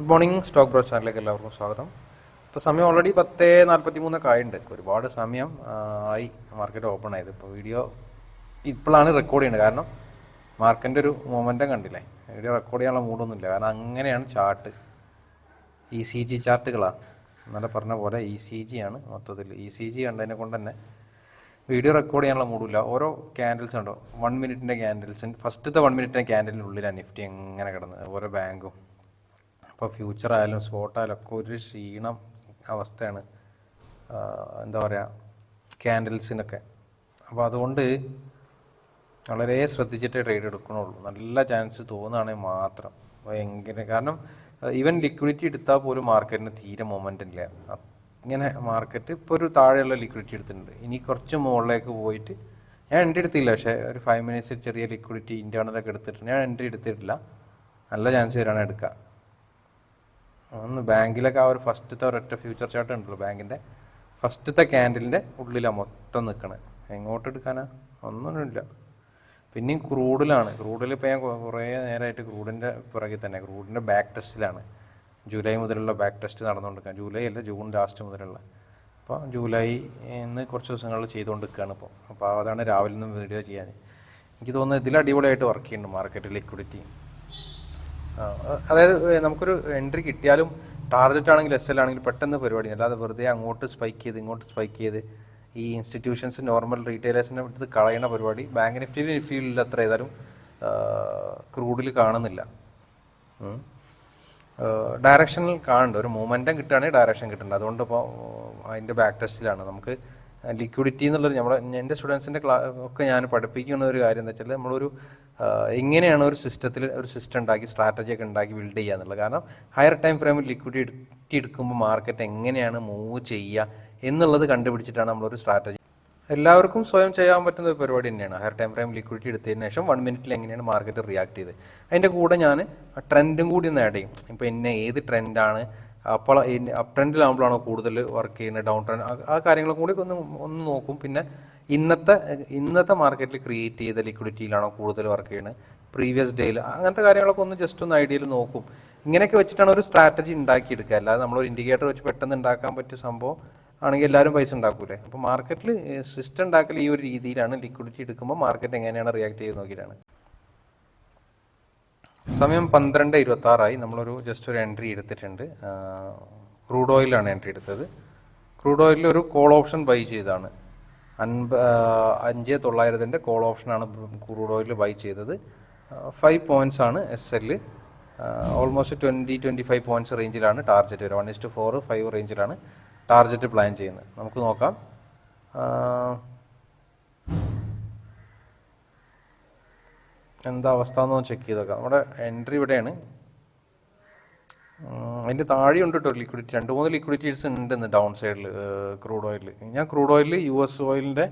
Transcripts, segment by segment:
Good morning stock bro ചാനലിലേക്ക് എല്ലാവർക്കും സ്വാഗതം. ഇപ്പോൾ സമയം ഓൾറെഡി പത്ത് നാൽപ്പത്തി മൂന്നൊക്കെ ആയിട്ടുണ്ട്. ഒരുപാട് സമയം ആയി. മാർക്കറ്റ് ഓപ്പൺ ആയത്. ഇപ്പോൾ വീഡിയോ ഇപ്പോഴാണ് റെക്കോർഡ് ചെയ്യുന്നത്. കാരണം മാർക്കറ്റിന്റെ ഒരു മൊമെന്റം കണ്ടില്ലേ? വീഡിയോ റെക്കോർഡ് ചെയ്യാനുള്ള മൂടൊന്നുമില്ല കാരണം അങ്ങനെയാണ് ചാർട്ട് ഇ സി ജി ചാർട്ടുകളാണ് ഇന്നലെ പറഞ്ഞ പോലെ ഇ സി ജി ആണ് മൊത്തത്തിൽ. ഇ സി ജി കണ്ടതിനെ കൊണ്ട് തന്നെ വീഡിയോ റെക്കോർഡ് ചെയ്യാനുള്ള മൂടില്ല ഓരോ ക്യാൻഡിൽസ് ഉണ്ടോ? വൺ മിനിറ്റിന്റെ ക്യാൻഡിൽസ് ഫസ്റ്റത്തെ വൺ മിനിറ്റിന്റെ ക്യാൻഡിലിനുള്ളിലാണ് നിഫ്റ്റി എങ്ങനെ കിടന്നത്? ഓരോ ബാങ്കും അപ്പോൾ ഫ്യൂച്ചർ ആയാലും സ്പോട്ടായാലും ഒക്കെ ഒരു ക്ഷീണം അവസ്ഥയാണ്. എന്താ പറയുക ക്യാൻഡിൽസിനൊക്കെ അപ്പോൾ അതുകൊണ്ട് വളരെ ശ്രദ്ധിച്ചിട്ടേ ട്രേഡ് എടുക്കണുള്ളൂ. നല്ല ചാൻസ് തോന്നുകയാണെങ്കിൽ മാത്രം. എങ്ങനെ കാരണം ഈവൻ ലിക്വിഡിറ്റി എടുത്താൽ പോലും മാർക്കറ്റിന് തീരെ മൊമെന്റ് ഇല്ല. ഇങ്ങനെ മാർക്കറ്റ് ഇപ്പോൾ ഒരു താഴെയുള്ള ലിക്വിഡിറ്റി എടുത്തിട്ടുണ്ട്. ഇനി കുറച്ച് മുകളിലേക്ക് പോയിട്ട് ഞാൻ എൻട്രി എടുത്തില്ല. പക്ഷേ ഒരു ഫൈവ് മിനിറ്റ്സ് ചെറിയ ലിക്വിഡിറ്റി ഇന്റേണലൊക്കെ എടുത്തിട്ടുണ്ട്. ഞാൻ എൻട്രി എടുത്തിട്ടില്ല. നല്ല ചാൻസ് വരാണ് എടുക്കുക. ഒന്ന് ബാങ്കിലൊക്കെ ആ ഒരു ഫസ്റ്റത്തെ ഒരൊറ്റ ഫ്യൂച്ചർ ചാർട്ട് ഉണ്ടല്ലോ ബാങ്കിന്റെ ഫസ്റ്റത്തെ ക്യാൻഡിലിന്റെ ഉള്ളിലാണ് മൊത്തം നിൽക്കണത് എങ്ങോട്ട് എടുക്കാനാ? ഒന്നുമില്ല പിന്നെയും ക്രൂഡിലാണ്. ക്രൂഡിൽ ഇപ്പോൾ ഞാൻ കുറേ നേരമായിട്ട് ക്രൂഡിന്റെ പുറകിൽ തന്നെ. ക്രൂഡിന്റെ ബാക്ക് ടെസ്റ്റിലാണ് ജൂലൈ മുതലുള്ള ബാക്ക് ടെസ്റ്റ് നടന്നുകൊണ്ടിരിക്കുക ജൂലൈ അല്ല ജൂൺ ലാസ്റ്റ് മുതലുള്ള. അപ്പോൾ ജൂലൈ ഇന്ന് കുറച്ച് ദിവസങ്ങളിൽ ചെയ്തുകൊണ്ടിരിക്കുകയാണ് ഇപ്പോൾ അപ്പോൾ അതാണ് രാവിലെ നിന്ന് വീഡിയോ ചെയ്യാൻ എനിക്ക് തോന്നുന്നത് ഇതിൽ അടിപൊളിയായിട്ട് വർക്ക് ചെയ്യുന്നുണ്ട് മാർക്കറ്റ് ലിക്വിഡിറ്റി അതായത് നമുക്കൊരു എൻട്രി കിട്ടിയാലും ടാർഗറ്റ് ആണെങ്കിലും എസ് എൽ ആണെങ്കിൽ പെട്ടെന്ന് പരിപാടി. അല്ലാതെ വെറുതെ അങ്ങോട്ട് സ്പൈക്ക് ചെയ്ത് ഇങ്ങോട്ട് സ്പൈക്ക് ചെയ്ത് ഈ ഇൻസ്റ്റിറ്റ്യൂഷൻസ് നോർമൽ റീറ്റെയിലേഴ്സിന്റെ അടുത്ത് കളയണ പരിപാടി ബാങ്ക് നിഫ്റ്റിയിൽ നിഫ്റ്റിയിൽ അത്ര ഏതായാലും ക്രൂഡിൽ കാണുന്നില്ല. ഡയറക്ഷനിൽ കാണുന്നുണ്ട്. ഒരു മൂമെന്റം കിട്ടുകയാണെങ്കിൽ ഡയറക്ഷൻ കിട്ടുന്നുണ്ട്. അതുകൊണ്ട് ഇപ്പോൾ അതിന്റെ ബാക്ക് ടെസ്റ്റിലാണ് നമുക്ക് ലിക്വിഡിറ്റി എന്നുള്ളൊരു നമ്മുടെ എന്റെ സ്റ്റുഡൻസിന്റെ ക്ലാ ഒക്കെ ഞാൻ പഠിപ്പിക്കുന്ന ഒരു കാര്യം എന്താ വെച്ചാൽ നമ്മളൊരു എങ്ങനെയാണ് ഒരു സിസ്റ്റത്തിൽ ഒരു സിസ്റ്റം ഉണ്ടാക്കി സ്ട്രാറ്റജി ഒക്കെ ഉണ്ടാക്കി ബിൽഡ് ചെയ്യുക എന്നുള്ളത്. കാരണം ഹയർ ടൈം ഫ്രെയിമിൽ ലിക്വിഡിറ്റി എടുക്കുമ്പോൾ മാർക്കറ്റ് എങ്ങനെയാണ് മൂവ് ചെയ്യുക എന്നുള്ളത് കണ്ടുപിടിച്ചിട്ടാണ് നമ്മളൊരു സ്ട്രാറ്റജി എല്ലാവർക്കും സ്വയം ചെയ്യാൻ പറ്റുന്ന ഒരു പരിപാടി തന്നെയാണ്. ഹയർ ടൈം ഫ്രെയിം ലിക്വിഡിറ്റി എടുത്തതിന് ശേഷം വൺ മിനിറ്റിൽ എങ്ങനെയാണ് മാർക്കറ്റ് റിയാക്ട് ചെയ്ത് അതിന്റെ കൂടെ ഞാൻ ട്രെൻഡും കൂടി ഒന്ന് ആഡ് ചെയ്യും. ഇപ്പോൾ എന്നെ ഏത് ട്രെൻഡാണ് അപ്പോൾ അപ് ട്രെൻഡിലാകുമ്പോഴാണോ കൂടുതൽ വർക്ക് ചെയ്യുന്നത് ഡൗൺ ട്രെൻഡ് ആ കാര്യങ്ങളും കൂടി ഒന്ന് ഒന്ന് നോക്കും. പിന്നെ ഇന്നത്തെ ഇന്നത്തെ മാർക്കറ്റിൽ ക്രിയേറ്റ് ചെയ്ത ലിക്വിഡിറ്റിയിലാണോ കൂടുതൽ വർക്ക് ചെയ്യുന്നത്. പ്രീവിയസ് ഡേയിൽ അങ്ങനത്തെ കാര്യങ്ങളൊക്കെ ഒന്ന് ജസ്റ്റ് ഒന്ന് ഐഡിയയിൽ നോക്കും. ഇങ്ങനെയൊക്കെ വെച്ചിട്ടാണ് ഒരു സ്ട്രാറ്റജി ഉണ്ടാക്കിയെടുക്കുക. അല്ലാതെ നമ്മളൊരു ഇൻഡിക്കേറ്റർ വെച്ച് പെട്ടെന്ന് ഉണ്ടാക്കാൻ പറ്റിയ സംഭവം ആണെങ്കിൽ എല്ലാവരും പൈസ ഉണ്ടാക്കൂലേ? അപ്പോൾ മാർക്കറ്റിൽ സിസ്റ്റം ഉണ്ടാക്കൽ ഈ ഒരു രീതിയിലാണ് ലിക്വിഡിറ്റി എടുക്കുമ്പോൾ മാർക്കറ്റ് എങ്ങനെയാണ് റിയാക്ട് ചെയ്ത് നോക്കിയിട്ടാണ്. സമയം പന്ത്രണ്ട് ഇരുപത്തി ആറായി നമ്മളൊരു ജസ്റ്റ് ഒരു എൻട്രി എടുത്തിട്ടുണ്ട്. ക്രൂഡ് ഓയിലാണ് എൻട്രി എടുത്തത്. ക്രൂഡ് ഓയിലിൽ ഒരു കോൾ ഓപ്ഷൻ ബൈ ചെയ്താണ് അൻപ അഞ്ച് തൊള്ളായിരത്തിന്റെ കോൾ ഓപ്ഷനാണ് ക്രൂഡ് ഓയിൽ ബൈ ചെയ്തത്. ഫൈവ് പോയിന്റ്സ് ആണ് S L almost twenty twenty five points റേഞ്ചിലാണ് ടാർജറ്റ് വരിക. One is to four five റേഞ്ചിലാണ് ടാർജറ്റ് പ്ലാൻ ചെയ്യുന്നത്. നമുക്ക് നോക്കാം. എന്താ അവസ്ഥ എന്ന് ചെക്ക് ചെയ്ത് നോക്കാം നമ്മുടെ എൻട്രി ഇവിടെയാണ്. അതിന്റെ ഉണ്ട് കേട്ടോ ലിക്വിഡിറ്റി രണ്ട് മൂന്ന് ലിക്വിഡിറ്റീസ് ഉണ്ട് ഇന്ന് ഡൗൺ സൈഡിൽ ക്രൂഡ് ഓയിൽ ഞാൻ ക്രൂഡ് ഓയിൽ യു എസ് ഓയിലിന്റെ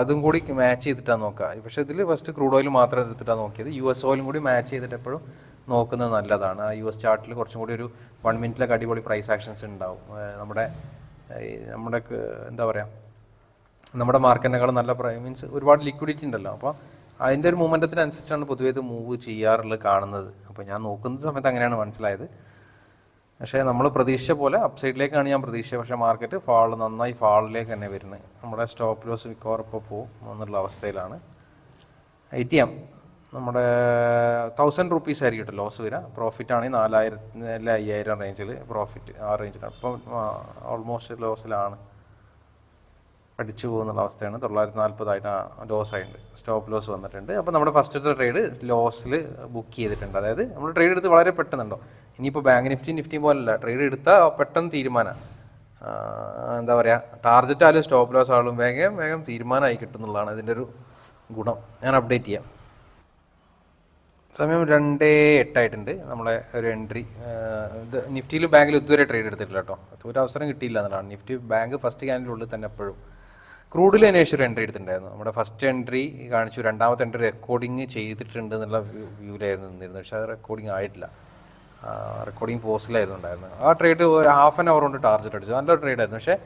അതും കൂടി മാച്ച് ചെയ്തിട്ടാണ് നോക്കുക പക്ഷേ ഇതിൽ ഫസ്റ്റ് ക്രൂഡ് ഓയിൽ മാത്രം എടുത്തിട്ടാണ് നോക്കിയത്. യു എസ് ഓയിലും കൂടി മാച്ച് ചെയ്തിട്ട് എപ്പോഴും നോക്കുന്നത് നല്ലതാണ്. ആ യു എസ് ചാർട്ടിൽ കുറച്ചും കൂടി ഒരു വൺ മിനിറ്റിലൊക്കെ അടിപൊളി പ്രൈസ് ആക്ഷൻസ് ഉണ്ടാവും നമ്മുടെ നമ്മുടെ എന്താ പറയുക നമ്മുടെ മാർക്കറ്റിനേക്കാളും നല്ല പ്രൈ മീൻസ് ഒരുപാട് ലിക്വിഡിറ്റി ഉണ്ടല്ലോ അപ്പോൾ അതിന്റെ ഒരു മൂമെന്റത്തിനനുസരിച്ചാണ് പൊതുവേ ഇത് മൂവ് ചെയ്യാറുള്ളത് കാണുന്നത്. അപ്പോൾ ഞാൻ നോക്കുന്ന സമയത്ത് അങ്ങനെയാണ് മനസ്സിലായത്. പക്ഷേ നമ്മൾ പ്രതീക്ഷിച്ച പോലെ അപ്സൈഡിലേക്കാണ് ഞാൻ പ്രതീക്ഷ പക്ഷേ മാർക്കറ്റ് ഫാൾ നന്നായി ഫാളിലേക്ക് തന്നെ വരുന്നത്. നമ്മുടെ സ്റ്റോപ്പ് ലോസ് മിക്കവാറപ്പോൾ പോകും എന്നുള്ള അവസ്ഥയിലാണ്. ഐ ടി എം നമ്മുടെ തൗസൻഡ് റുപ്പീസ് ആയിരിക്കും കേട്ടോ ലോസ് വരിക. പ്രോഫിറ്റ് ആണെങ്കിൽ നാലായിരത്തി അല്ല അയ്യായിരം റേഞ്ചിൽ പ്രോഫിറ്റ് ആ റേഞ്ചിലാണ് ഇപ്പം ഓൾമോസ്റ്റ് ലോസിലാണ് അടിച്ചു പോകുന്നുള്ള അവസ്ഥയാണ്. തൊള്ളായിരത്തി നാൽപ്പതായിട്ട് ലോസ് ആയിട്ടുണ്ട്. സ്റ്റോപ്പ് ലോസ് വന്നിട്ടുണ്ട്. അപ്പോൾ നമ്മുടെ ഫസ്റ്റത്തെ ട്രേഡ് ലോസിൽ ബുക്ക് ചെയ്തിട്ടുണ്ട്. അതായത് നമ്മൾ ട്രേഡ് എടുത്ത് വളരെ പെട്ടെന്നുണ്ടോ? ഇനിയിപ്പോൾ ബാങ്ക് നിഫ്റ്റി നിഫ്റ്റി പോലല്ല. ട്രേഡ് എടുത്താൽ പെട്ടെന്ന് തീരുമാനം. എന്താ പറയുക ടാർജറ്റ് ആയാലും സ്റ്റോപ്പ് ലോസ് ആളും വേഗം വേഗം തീരുമാനമായി കിട്ടുന്നുള്ളതാണ് ഇതിന്റെ ഒരു ഗുണം. ഞാൻ അപ്ഡേറ്റ് ചെയ്യാം. സമയം രണ്ടേ എട്ടായിട്ടുണ്ട്. നമ്മളെ ഒരു എൻട്രി ഇത് നിഫ്റ്റിയിലും ബാങ്കിലും ഇതുവരെ ട്രേഡ് എടുത്തിട്ടില്ല കേട്ടോ. ഒരു അവസരം കിട്ടിയില്ല എന്നുള്ളതാണ്. നിഫ്റ്റി ബാങ്ക് ഫസ്റ്റ് ക്യാൻഡിലുള്ളിൽ തന്നെ എപ്പോഴും. ക്രൂഡിൽ അന്വേഷിച്ച് ഒരു എൻട്രി എടുത്തിട്ടുണ്ടായിരുന്നു. നമ്മുടെ ഫസ്റ്റ് എൻട്രി കാണിച്ചു രണ്ടാമത്തെ എൻട്രി റെക്കോർഡിങ് ചെയ്തിട്ടുണ്ട് എന്നുള്ള വ്യൂവിലായിരുന്നു നിന്നിരുന്നത്. പക്ഷേ അത് റെക്കോർഡിംഗ് ആയിട്ടില്ല. റെക്കോർഡിംഗ് പോസ്റ്റിലായിരുന്നു ഉണ്ടായിരുന്നത് ആ ട്രേഡ് ഒരു ഹാഫ് ആൻ അവർ കൊണ്ട് ടാർജറ്റ് അടിച്ചു. നല്ല ട്രേഡ് ആയിരുന്നു. പക്ഷേ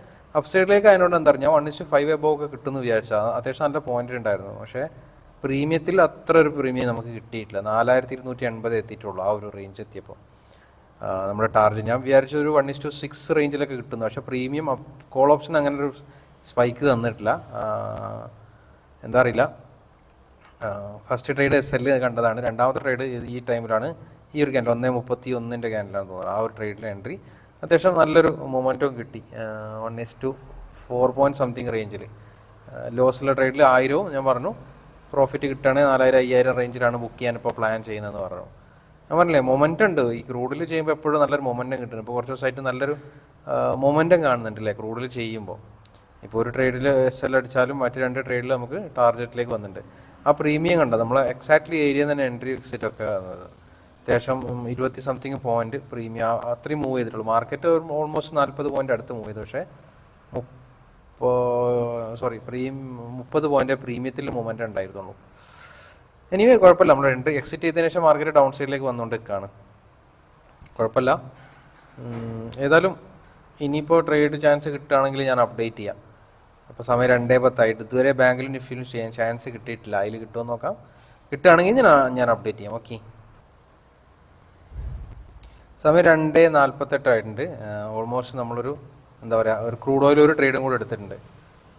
അപ്സൈഡിലേക്ക് അതിനോട് എന്താ പറഞ്ഞാൽ വൺ ഇസ്റ്റ് ഫൈവ് എബോ ഒക്കെ കിട്ടുമെന്ന് വിചാരിച്ചാൽ അത്യാവശ്യം നല്ല പോയിന്റ് ഉണ്ടായിരുന്നു. പക്ഷേ പ്രീമിയത്തിൽ അത്ര ഒരു പ്രീമിയം നമുക്ക് കിട്ടിയിട്ടില്ല. നാലായിരത്തി ഇരുന്നൂറ്റി എൺപത് എത്തിയിട്ടുള്ളൂ ആ ഒരു റേഞ്ച് എത്തിയപ്പോൾ. നമ്മുടെ ടാർജറ്റ് ഞാൻ വിചാരിച്ച ഒരു വൺ ഇസ് ടു സിക്സ് റേഞ്ചിലൊക്കെ കിട്ടുന്നു പക്ഷേ പ്രീമിയം കോൾ ഓപ്ഷൻ അങ്ങനെ ഒരു സ്പൈക്ക് തന്നിട്ടില്ല. എന്താ അറിയില്ല. ഫസ്റ്റ് ട്രേഡ് എസ് എല്ല് കണ്ടതാണ്. രണ്ടാമത്തെ ട്രേഡ് ഈ ടൈമിലാണ്. ഈ ഒരു ക്യാൻഡിൽ ഒന്നേ മുപ്പത്തി ഒന്നിന്റെ ക്യാൻഡിലാണ് തോന്നുന്നത് ആ ഒരു ട്രേഡിൽ എൻട്രി അത്യാവശ്യം നല്ലൊരു മൊമെന്റും കിട്ടി. One is to four point something റേഞ്ചിൽ ലോസുള്ള ട്രേഡിൽ ആയിരവും ഞാൻ പറഞ്ഞു. പ്രോഫിറ്റ് കിട്ടുകയാണെങ്കിൽ നാലായിരം അയ്യായിരം റേഞ്ചിലാണ് ബുക്ക് ചെയ്യാൻ ഇപ്പോൾ പ്ലാൻ ചെയ്യുന്നതെന്ന് പറഞ്ഞു. ഞാൻ പറഞ്ഞില്ലേ മൊമെന്റ് ഉണ്ട്. ഈ ക്രൂഡിൽ ചെയ്യുമ്പോൾ എപ്പോഴും നല്ലൊരു മൊമെന്റം കിട്ടുന്നു ഇപ്പോൾ കുറച്ച് ദിവസമായിട്ട് നല്ലൊരു മൊമെന്റം കാണുന്നുണ്ടല്ലേ ക്രൂഡിൽ ചെയ്യുമ്പോൾ. ഇപ്പോൾ ഒരു ട്രേഡിൽ എസ് എൽ അടിച്ചാലും മറ്റ് രണ്ട് ട്രേഡിൽ നമുക്ക് ടാർഗറ്റിലേക്ക് വന്നിട്ടുണ്ട്. ആ പ്രീമിയം കണ്ടോ? നമ്മൾ എക്സാക്ട്ലി ഏരിയ തന്നെ എൻട്രി എക്സിറ്റ് ഒക്കെ വന്നത്. അത്യാവശ്യം ഇരുപത്തി സംതിങ് പോയിന്റ് പ്രീമിയം അത്രയും മൂവ് ചെയ്തിട്ടുള്ളൂ. മാർക്കറ്റ് ഓൾമോസ്റ്റ് നാൽപ്പത് പോയിന്റ് അടുത്ത് മൂവ് ചെയ്തു. പക്ഷേ സോറി പ്രീം മുപ്പത് പോയിന്റ് പ്രീമിയത്തിൽ മൂവ്മെന്റ് ഉണ്ടായിരുന്നുള്ളൂ. എനിവേ കുഴപ്പമില്ല. നമ്മൾ എൻട്രി എക്സിറ്റ് ചെയ്തതിനു ശേഷം മാർക്കറ്റ് ഡൗൺ സൈഡിലേക്ക് വന്നുകൊണ്ടിരിക്കുകയാണ്. കുഴപ്പമില്ല. ഏതായാലും ഇനിയിപ്പോൾ ട്രേഡ് ചാൻസ് കിട്ടുകയാണെങ്കിൽ ഞാൻ അപ്ഡേറ്റ് ചെയ്യാം. അപ്പോൾ സമയം രണ്ടേ പത്തായിട്ട്. ഇതുവരെ ബാങ്കിൽ നിഫ്റ്റിലും ചെയ്യാൻ ചാൻസ് കിട്ടിയിട്ടില്ല. അതിൽ കിട്ടുമോ നോക്കാം. കിട്ടുകയാണെങ്കിൽ ഞാൻ ഞാൻ അപ്ഡേറ്റ് ചെയ്യാം. ഓക്കെ സമയം രണ്ടേ നാൽപ്പത്തെട്ടായിട്ടുണ്ട് ഓൾമോസ്റ്റ് നമ്മളൊരു എന്താ പറയുക ഒരു ക്രൂഡ് ഓയിൽ ഒരു ട്രേഡും കൂടെ എടുത്തിട്ടുണ്ട്.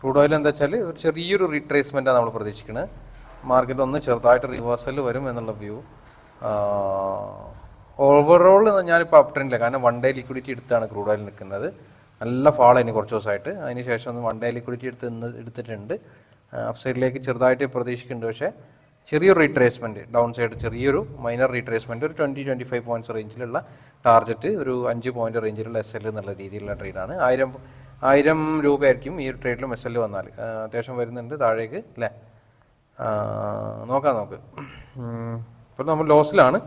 ക്രൂഡ് ഓയിൽ എന്താ വെച്ചാൽ ഒരു ചെറിയൊരു റീട്രേസ്മെന്റാണ് നമ്മൾ പ്രതീക്ഷിക്കുന്നത് മാർക്കറ്റ് ഒന്ന് ചെറുതായിട്ട് റിവേഴ്സൽ വരും എന്നുള്ള വ്യൂ ഓവറോൾ ഞാനിപ്പോൾ അപ് ട്രെൻഡില്ല കാരണം വൺ ഡേ ലിക്വിഡിറ്റി എടുത്താണ് ക്രൂഡ് ഓയിൽ നിൽക്കുന്നത് നല്ല അതിന് കുറച്ച് ദിവസമായിട്ട്. അതിന് ശേഷം ഒന്ന് വൺ ഡേ ലിക്വിഡിറ്റി എടുത്ത് ഇന്ന് എടുത്തിട്ടുണ്ട്. അപ് സൈഡിലേക്ക് ചെറുതായിട്ട് പ്രതീക്ഷിക്കുന്നുണ്ട്. പക്ഷേ ചെറിയൊരു റീട്രേസ്മെന്റ് ഡൗൺ സൈഡ് ചെറിയൊരു മൈനർ റീട്രേസ്മെന്റ് ഒരു ട്വന്റി ട്വന്റി ഫൈവ് പോയിന്റ്സ് റേഞ്ചിലുള്ള ടാർജറ്റ് ഒരു അഞ്ച് പോയിന്റ് റേഞ്ചിലുള്ള എസ് എൽ എന്നുള്ള രീതിയിലുള്ള ട്രേഡാണ് ആയിരം ആയിരം രൂപയായിരിക്കും ഈ ഒരു ട്രേഡിലും എസ് എൽ വന്നാൽ. അത്യാവശ്യം വരുന്നുണ്ട് താഴേക്ക് അല്ലേ? നോക്കാം നമുക്ക്. ഇപ്പോൾ നമ്മൾ ലോസിലാണ്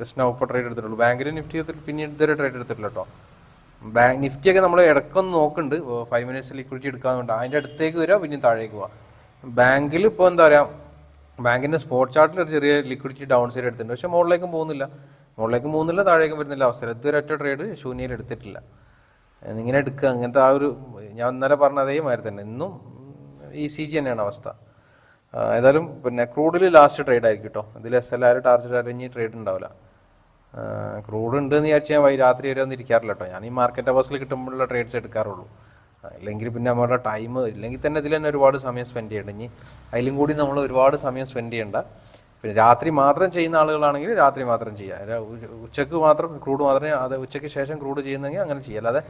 ജസ്റ്റ് നൗ ഇപ്പോൾ ട്രേഡ് എടുത്തിട്ടുള്ളൂ. ബാങ്കിൽ നിഫ്റ്റി പിന്നീട് ഇതുവരെ ട്രേഡ് എടുത്തിട്ടില്ല കേട്ടോ. ബാങ്ക് നിഫ്റ്റി ഒക്കെ നമ്മൾ ഇടക്കൊന്ന് നോക്കുന്നുണ്ട് ഫൈവ് മിനിറ്റ്സ് ലിക്വിഡിറ്റി എടുക്കാന്നുണ്ട്. അതിന്റെ അടുത്തേക്ക് വരിക പിന്നെ താഴേക്ക് പോവാം. ബാങ്കിൽ ഇപ്പോൾ എന്താ പറയുക ബാങ്കിന്റെ സ്പോട്ട് ചാർട്ടിൽ ഒരു ചെറിയ ലിക്വിഡിറ്റി ഡൗൺ സൈഡ് എടുത്തിട്ടുണ്ട്. പക്ഷേ മുകളിലേക്കും പോകുന്നില്ല. മുകളിലേക്കും പോകുന്നില്ല താഴേക്കും വരുന്നില്ല. അവസരം. ഇതുവരെ ഒറ്റ ട്രേഡ് ശൂന്യയിൽ എടുത്തിട്ടില്ല. ഇങ്ങനെ എടുക്കുക. അങ്ങനത്തെ ആ ഒരു ഞാൻ ഇന്നലെ പറഞ്ഞ അതേ മാതിരി തന്നെ. ഇന്നും ഈ സി ജി തന്നെയാണ് അവസ്ഥ. ഏതായാലും പിന്നെ ക്രൂഡിൽ ലാസ്റ്റ് ട്രേഡ് ആയിരിക്കും കേട്ടോ ഇതിൽ എസ് എൽ ആർ ടാർജറ്റ് ആരും ഇനി ട്രേഡ് ഉണ്ടാവില്ല. ക്രൂഡ് ഉണ്ട് എന്ന് വിചാരിച്ച് ഞാൻ രാത്രി വരെ ഒന്നും ഇരിക്കാറില്ല കേട്ടോ. ഞാൻ ഈ മാർക്കറ്റ് അവേഴ്സിൽ കിട്ടുമ്പോഴുള്ള ട്രേഡ്സ് എടുക്കാറുള്ളൂ. അല്ലെങ്കിൽ പിന്നെ നമ്മുടെ ടൈം ഇല്ലെങ്കിൽ തന്നെ ഇതിൽ തന്നെ ഒരുപാട് സമയം സ്പെൻഡ് ചെയ്യണ്ട. ഇനി അതിലും കൂടി നമ്മൾ ഒരുപാട് സമയം സ്പെൻഡ് ചെയ്യണ്ട. പിന്നെ രാത്രി മാത്രം ചെയ്യുന്ന ആളുകളാണെങ്കിൽ രാത്രി മാത്രം അല്ല, ഉച്ചയ്ക്ക് മാത്രം ക്രൂഡ് മാത്രമേ അത് ഉച്ചയ്ക്ക് ശേഷം ക്രൂഡ് ചെയ്യുന്നെങ്കിൽ അങ്ങനെ ചെയ്യുക അല്ലാതെ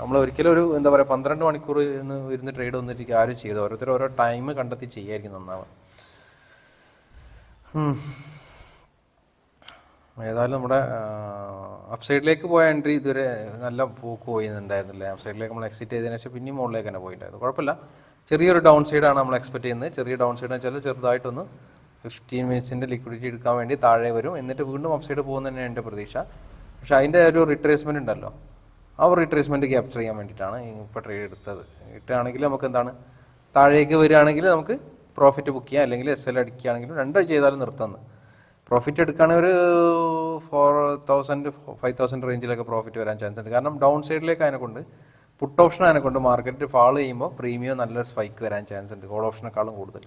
നമ്മൾ ഒരിക്കലും ഒരു എന്താ പറയുക പന്ത്രണ്ട് മണിക്കൂർ ഇന്ന് ഇരുന്ന് ട്രേഡ് ഒന്നിട്ട് ആരും ചെയ്ത് ഓരോരുത്തരും ഓരോ ടൈം കണ്ടെത്തി ചെയ്യായിരിക്കും നന്നാവുക. ഏതായാലും നമ്മുടെ അപ്സൈഡിലേക്ക് പോയ എൻട്രി ഇതുവരെ നല്ല പോക്ക് പോയിരുന്നുണ്ടായിരുന്നില്ല അപ്സൈഡിലേക്ക് നമ്മൾ എക്സിറ്റ് ചെയ്തതിനു ശേഷം പിന്നെയും മുകളിലേക്ക് തന്നെ പോയിട്ടുണ്ടായിരുന്നു. കുഴപ്പമില്ല. ചെറിയൊരു ഡൗൺ സൈഡാണ് നമ്മൾ എക്സ്പെക്ട് ചെയ്യുന്നത്. ചെറിയ ഡൗൺ സൈഡ് വെച്ചാൽ ചെറുതായിട്ടൊന്ന് ഫിഫ്റ്റീൻ മിനിറ്റ്സിന്റെ ലിക്വിഡിറ്റി എടുക്കാൻ വേണ്ടി താഴെ വരും. എന്നിട്ട് വീണ്ടും അപ്സൈഡ് പോകുന്ന തന്നെയാണ് എന്റെ പ്രതീക്ഷ. പക്ഷേ അതിന്റെ ഒരു റിട്രേസ്മെന്റ് ഉണ്ടല്ലോ. ആ റിട്രേസ്മെന്റ് ക്യാപ്ചർ ചെയ്യാൻ വേണ്ടിയിട്ടാണ് ഇപ്പോൾ ട്രേഡ് എടുത്തത്. ഇട്ടാണെങ്കിൽ നമുക്ക് എന്താണ് താഴേക്ക് വരികയാണെങ്കിൽ നമുക്ക് പ്രോഫിറ്റ് ബുക്ക് ചെയ്യാം. അല്ലെങ്കിൽ എസ് എൽ അടിക്കുകയാണെങ്കിലും രണ്ടും ചെയ്താലും നിർത്തുന്നത് പ്രോഫിറ്റ് എടുക്കുകയാണെങ്കിൽ ഒരു ഫോർ തൗസൻഡ് ഫൈവ് തൗസൻഡ് റേഞ്ചിലൊക്കെ പ്രോഫിറ്റ് വരാൻ ചാൻസ് ഉണ്ട്. കാരണം ഡൗൺ സൈഡിലേക്ക് അതിനെ കൊണ്ട് പുട്ട് ഓപ്ഷൻ അതിനെ കൊണ്ട് മാർക്കറ്റ് ഫാൾ ചെയ്യുമ്പോൾ പ്രീമിയം നല്ലൊരു സ്പൈക്ക് വരാൻ ചാൻസ് ഉണ്ട്. ഹോൾ ഓപ്ഷനേക്കാളും കൂടുതൽ.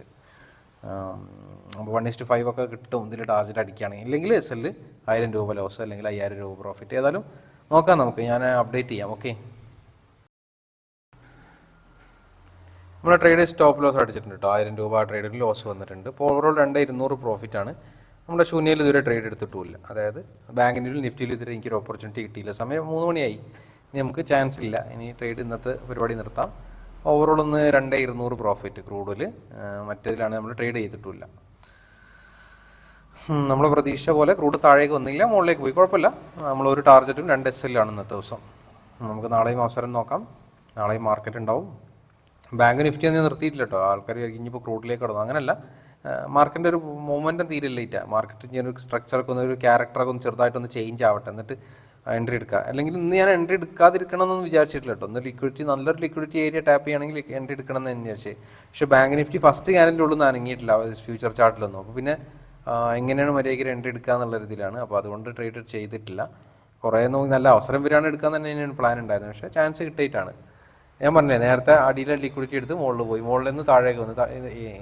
വൺ ഇസ്റ്റ് ഫൈവ് ഒക്കെ കിട്ടും. ഇതിൽ ടാർജറ്റ് അടിക്കുകയാണെങ്കിൽ. ഇല്ലെങ്കിൽ എസ് എല്ലിൽ ആയിരം രൂപ ലോസ് അല്ലെങ്കിൽ അയ്യായിരം രൂപ പ്രോഫിറ്റ് ഏതായാലും നോക്കാം നമുക്ക്. ഞാൻ അപ്ഡേറ്റ് ചെയ്യാം. ഓക്കെ നമ്മുടെ ട്രേഡ് സ്റ്റോപ്പ് ലോസ് അടിച്ചിട്ടുണ്ട് കേട്ടോ ആയിരം രൂപ ട്രേഡിൽ ലോസ് വന്നിട്ടുണ്ട്. ഇപ്പോൾ ഓവറോൾ രണ്ട് ഇരുന്നൂറ് പ്രോഫിറ്റ് ആണ്. നമ്മുടെ ശൂന്യയിൽ ഇതുവരെ ട്രേഡ് എടുത്തിട്ടുമില്ല. അതായത് ബാങ്കിന്റെ നിഫ്റ്റിയിൽ ഇതുവരെ എനിക്കൊരു ഓപ്പർച്യൂണിറ്റി കിട്ടിയില്ല. സമയം മൂന്ന് മണിയായി. ഇനി നമുക്ക് ചാൻസ് ഇല്ല. ഇനി ട്രേഡ് ഇന്നത്തെ പരിപാടി നിർത്താം. ഓവറോൾ ഒന്ന് രണ്ട് ഇരുന്നൂറ് പ്രോഫിറ്റ് ക്രൂഡിൽ മറ്റേതിലാണ് നമ്മൾ ട്രേഡ് ചെയ്തിട്ടുമില്ല. നമ്മൾ പ്രതീക്ഷ പോലെ ക്രൂഡ് താഴേക്ക് വന്നില്ല. മുകളിലേക്ക് പോയി. കുഴപ്പമില്ല. നമ്മൾ ഒരു ടാർജറ്റും രണ്ട് എസ് എല്ലാണ് ഇന്നത്തെ ദിവസം. നമുക്ക് നാളെയും അവസരം നോക്കാം. നാളെയും മാർക്കറ്റ് ഉണ്ടാവും. ബാങ്ക് നിഫ്റ്റി ഒന്നും നിർത്തിയിട്ടില്ല കേട്ടോ. ആൾക്കാർ ഇനിയിപ്പോൾ ക്രൂഡിലേക്ക് കടന്നു. അങ്ങനെയല്ല മാർക്കറ്റിന്റെ ഒരു മൂവ്മെന്റും തീരെ ലേറ്റാ മാർക്കറ്റ് ഒരു സ്ട്രക്ചറൊക്കെ ഒന്ന് ഒരു ക്യാരക്ടറൊക്കെ ഒന്ന് ചെറുതായിട്ടൊന്ന് ചേഞ്ച് ആവട്ടെ. എന്നിട്ട് എൻട്രി എടുക്കുക അല്ലെങ്കിൽ ഇന്ന് ഞാൻ എൻട്രി എടുക്കാതിരിക്കണം എന്നൊന്നും വിചാരിച്ചിട്ടില്ല കേട്ടോ. ഒന്ന് ലിക്വിഡിറ്റി നല്ലൊരു ലിക്വിഡിറ്റി ഏരിയ ടാപ്പ് ചെയ്യുകയാണെങ്കിൽ എൻട്രി എടുക്കണം എന്ന് വിചാരിച്ചേ. പക്ഷേ ബാങ്ക് നിഫ്റ്റി ഫസ്റ്റ് ക്യാനലിന്റെ ഉള്ളിൽ നിന്ന് അനങ്ങിയിട്ടില്ല. ഫ്യൂച്ചർ ചാർട്ടിലൊന്നും അപ്പോൾ പിന്നെ എങ്ങനെയാണ് മര്യാദയ്ക്ക് എൻട്രി എടുക്കുക എന്നുള്ള രീതിയിലാണ്. അപ്പോൾ അതുകൊണ്ട് ട്രേഡ് ചെയ്തിട്ടില്ല. കുറേ നോക്കി നല്ല അവസരം വരികയാണ് എടുക്കാൻ തന്നെ പ്ലാൻ ഉണ്ടായിരുന്നു. പക്ഷേ ചാൻസ് കിട്ടിയിട്ടാണ്. ഞാൻ പറഞ്ഞില്ലേ നേരത്തെ അടിയിലെ ലിക്വിഡിറ്റി എടുത്ത് മുകളിൽ പോയി. മുകളിൽ നിന്ന് താഴേക്ക് വന്നു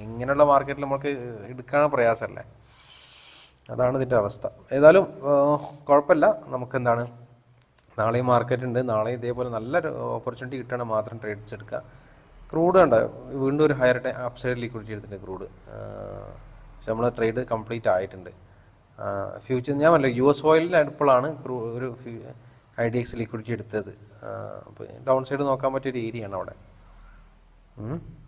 ഇങ്ങനെയുള്ള മാർക്കറ്റിൽ നമുക്ക് എടുക്കാൻ പ്രയാസമല്ലേ? അതാണ് ഇതിന്റെ അവസ്ഥ. ഏതായാലും കുഴപ്പമില്ല. നമുക്ക് എന്താണ് നാളെയും മാർക്കറ്റ് ഉണ്ട്. നാളെ ഇതേപോലെ നല്ലൊരു ഓപ്പർച്യൂണിറ്റി കിട്ടുകയാണെങ്കിൽ മാത്രം ട്രേഡ്സ് എടുക്കുക. ക്രൂഡ് ഉണ്ട് വീണ്ടും ഒരു ഹയർ അപ്സൈഡ് സൈഡ് ലിക്വിഡിറ്റി എടുത്തിട്ടുണ്ട് ക്രൂഡ് പക്ഷെ നമ്മൾ ട്രേഡ് കംപ്ലീറ്റ് ആയിട്ടുണ്ട്. ഫ്യൂച്ചർ ഞാൻ പറഞ്ഞില്ല യു എസ് ഓയിലിന്റെ അടുപ്പളാണ് ഒരു ഐ ഡി എക്സ് ലിക്വിഡിറ്റി എടുത്തത് ഡൗൺ സൈഡ് നോക്കാൻ പറ്റിയൊരു ഏരിയയാണ് അവിടെ. ഉം.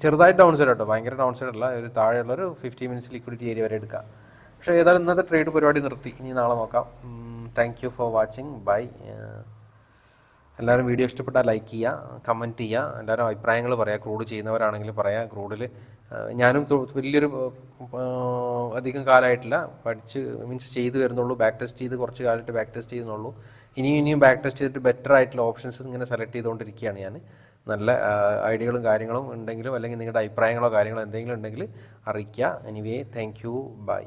ചെറുതായിട്ട് ഡൗൺ സൈഡ് കേട്ടോ. ഭയങ്കര ഡൗൺ സൈഡ് അല്ല. ഒരു താഴെയുള്ള ഒരു ഫിഫ്റ്റി മിനിറ്റ്സ് ലിക്വിഡിറ്റി ഏരിയ വരെ എടുക്കാം. പക്ഷേ ഏതായാലും ഇന്നത്തെ ട്രേഡ് പരിപാടി നിർത്തി. ഇനി നാളെ നോക്കാം. Thank you for watching bye എല്ലാവരും വീഡിയോ ഇഷ്ടപ്പെട്ടാൽ ലൈക്ക് ചെയ്യുക കമന്റ് ചെയ്യുക എല്ലാവരും അഭിപ്രായങ്ങൾ പറയുക ക്രൂഡ് ചെയ്യുന്നവരാണെങ്കിൽ പറയാം ക്രൂഡിൽ ഞാനും വലിയൊരു അധികം കാലമായിട്ടില്ല. പഠിച്ച് മീൻസ് ചെയ്തു വരുന്നുള്ളൂ. ബാക്ക് ടെസ്റ്റ് ചെയ്ത് കുറച്ച് കാലമായിട്ട് ബാക്ക് ടെസ്റ്റ് ചെയ്യുന്നുള്ളൂ. ഇനിയും ഇനിയും ബാക്ക് ടെസ്റ്റ് ചെയ്തിട്ട് ബെറ്റർ ആയിട്ടുള്ള ഓപ്ഷൻസ് ഇങ്ങനെ സെലക്ട് ചെയ്തുകൊണ്ടിരിക്കുകയാണ് ഞാൻ. നല്ല ഐഡിയകളും കാര്യങ്ങളും ഉണ്ടെങ്കിലും അല്ലെങ്കിൽ നിങ്ങളുടെ അഭിപ്രായങ്ങളോ കാര്യങ്ങളോ എന്തെങ്കിലും ഉണ്ടെങ്കിൽ അറിയിക്കുക. Anyway thank you by